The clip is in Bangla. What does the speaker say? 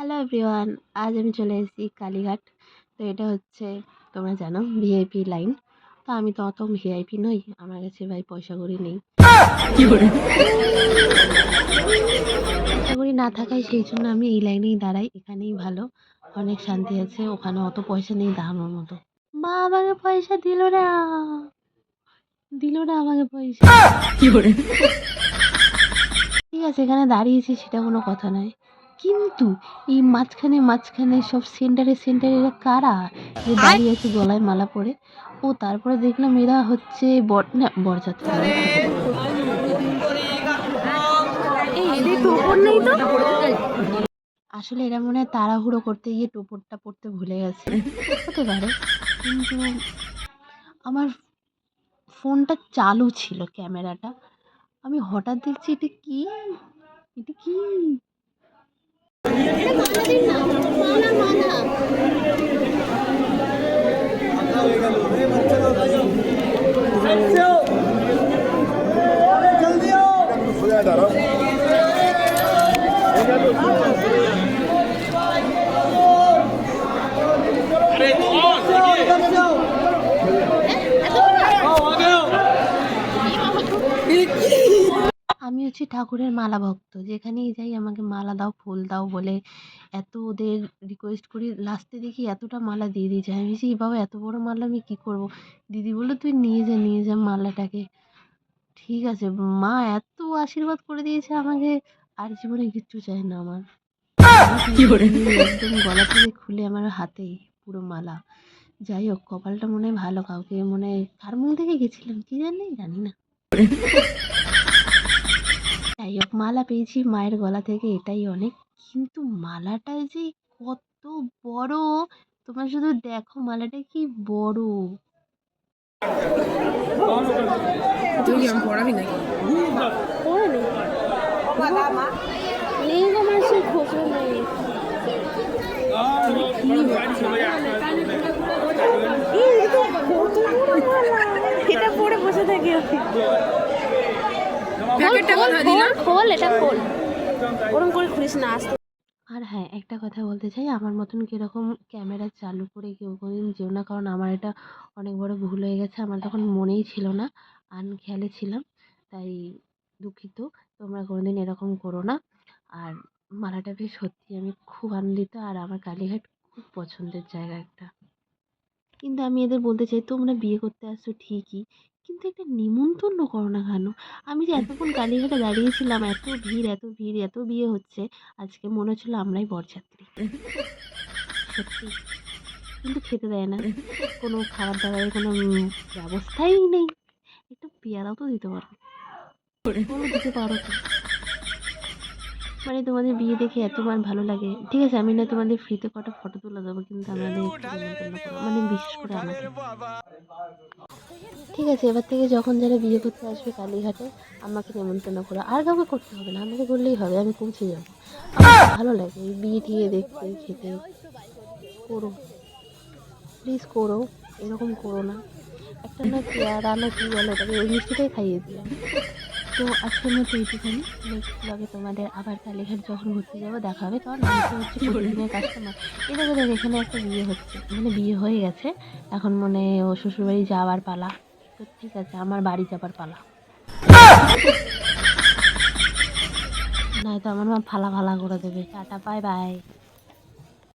হ্যালো এভরিওয়ান আজ আমি চলে এসেছি কালীঘাট। তো এটা হচ্ছে তোমরা জানো ভিআইপি লাইন তো আমি তো অত ভিআইপি নই আমার কাছে ভাই পয়সা কড়ি নেই। পয়সা কড়ি না থাকায় সেই জন্য আমি এই লাইনেই দাঁড়াই এখানেই ভালো। অনেক শান্তি আছে ওখানে অত পয়সা নেই দাঁড়ানোর মতো। মা আমাকে পয়সা দিল না। দিল না আমাকে পয়সা। ঠিক আছে এখানে দাঁড়িয়েছি সেটা কোনো কথা নয়। কিন্তু এই মাঝখানে মাঝখানে সব সেন্টারে সেন্টারে এরা কারা? যে দাঁড়িয়ে আছে গলায় মালা পরে। ও তারপরে দেখলাম এরা হচ্ছে বর না বরযাত্রী। আসলে এরা মনে হয় তাড়াহুড়ো করতে গিয়ে টোপরটা পড়তে ভুলে গেছে। হতে পারে। কিন্তু আমার ফোনটা চালু ছিল ক্যামেরাটা। আমি হঠাৎ দেখছি এটা কি? এটা কি? 干嘛呢这 হচ্ছি ঠাকুরের মালা ভক্ত। যেখানেই যাই আমাকে মালা দাও ফুল দাও বলে এত ওদের রিকোয়েস্ট করি। লাস্টে দেখি এতটা মালা দিয়ে দিয়েছে। আমি বলছি বাবা এত বড় মালা আমি কী করব? দিদি বলল তুই নিয়ে যা নিয়ে যা মালাটাকে। ঠিক আছে মা এত আশীর্বাদ করে দিয়েছে আমাকে আর জীবনে কিচ্ছু চাই না আমার। একদম গলা থেকে খুলে আমার হাতেই পুরো মালা। যাই হোক কপালটা মনে হয় ভালো কাউকে মনে হয় কার মুখ থেকে গেছিলাম কি জানি জানি না। যাই হোক মালা পেয়েছি মায়ের গলা থেকে এটাই অনেক। কিন্তু মালাটা যে কত বড়! তোমরা শুধু দেখো মালাটা কি বড়! তুই আমি পড়াবি নাকি? নেই গো মাসি খোঁজো নেই। এটা পরে বসে থাকি খোল এটা খোল ওরম করে খুলিস না আসতে। আর হ্যাঁ একটা কথা বলতে চাই আমার মতন কীরকম ক্যামেরা চালু করে কেউ কোনোদিন যেও না কারণ আমার এটা অনেক বড় ভুল হয়ে গেছে আমার তখন মনেই ছিল না আনখেয়ালে ছিলাম তাই দুঃখিত তোমরা কোনোদিন এরকম করো না। আর মালাটা পেয়ে সত্যি আমি খুব আনন্দিত আর আমার কালীঘাট খুব পছন্দের জায়গা একটা। কিন্তু আমি এদের বলতে চাই তোমরা বিয়ে করতে আসছো ঠিকই কিন্তু একটা নিমন্ত্রণ করো না কেন? আমি যে এতক্ষণ কালীঘাটে দাঁড়িয়েছিলাম, এত ভিড় এত ভিড়, এত বিয়ে হচ্ছে, আজকে মনে হচ্ছিল আমরাই বরযাত্রী। সত্যি। কিন্তু খেতে দেয় না। কোনো খাবার দাবারের কোনো ব্যবস্থাই নেই। একটু পেয়ারাও তো দিতে পারো। দিতে পারো মানে তোমাদের বিয়ে দেখে এত আমার ভালো লাগে। ঠিক আছে আমি না তোমাদের ফ্রিতে কটা ফটো তুলে দেবো কিন্তু আমাদের মানে বিশেষ করে আমাকে ঠিক আছে এবার থেকে যখন যারা বিয়ে করতে আসবে কালীঘাটে আমাকে নেমন্তন্ন করো। আর কাউকে করতে হবে না আমাকে করলেই হবে আমি পৌঁছে যাব। আমার ভালো লাগে বিয়ে টিয়ে দেখতে খেতে। করো। প্লিজ করো এরকম করো না। একটা না পেয়ারা না কী বলে ওটাকে ওই মিষ্টিটাই খাইয়ে দিলাম। তো আজকের মতো এইটুখানি ব্লগে তোমাদের আবার কালীঘাট যখন ঘুরতে যাব, দেখা হবে কারণ হচ্ছে প্রতিদিনের কাস্টমার এটা দেখ এখানে একটা বিয়ে হচ্ছে। মানে বিয়ে হয়ে গেছে। এখন মনে ও শ্বশুরবাড়ি যাওয়ার পালা। তো ঠিক আছে, আমার বাড়ি যাবার পালা। নয়তো আমার মা ফালা ফালা করে দেবে। Tata bye bye